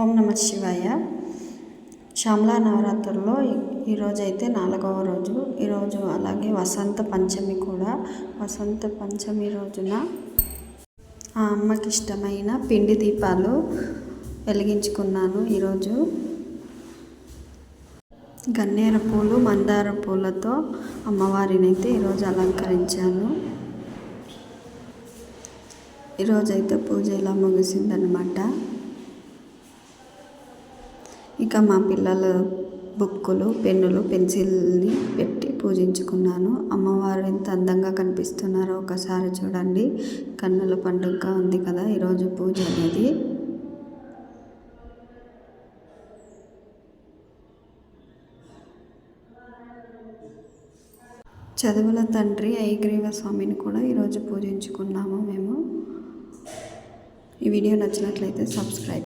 ఓం నమ శివాయ. శ్యామలా నవరాత్రుల్లో ఈరోజైతే నాలుగవ రోజు. ఈరోజు అలాగే వసంత పంచమి కూడా. వసంత పంచమి రోజున ఆ అమ్మకి ఇష్టమైన పిండి దీపాలు వెలిగించుకున్నాను ఈరోజు గన్నేర పూలు మందార పూలతో అమ్మవారిని అయితే ఈరోజు అలంకరించాను. ఈరోజైతే పూజ ఇలా ముగిసిందనమాట. ఇక మా పిల్లల బుక్కులు పెన్నులు పెన్సిల్ని పెట్టి పూజించుకున్నాను. అమ్మవారు ఎంత అందంగా కనిపిస్తున్నారో ఒకసారి చూడండి. కన్నుల పండుగ ఉంది కదా ఈరోజు పూజ అనేది. చదువుల తండ్రి ఐగ్రీవ స్వామిని కూడా ఈరోజు పూజించుకున్నాము మేము. ఈ వీడియో నచ్చినట్లయితే సబ్స్క్రైబ్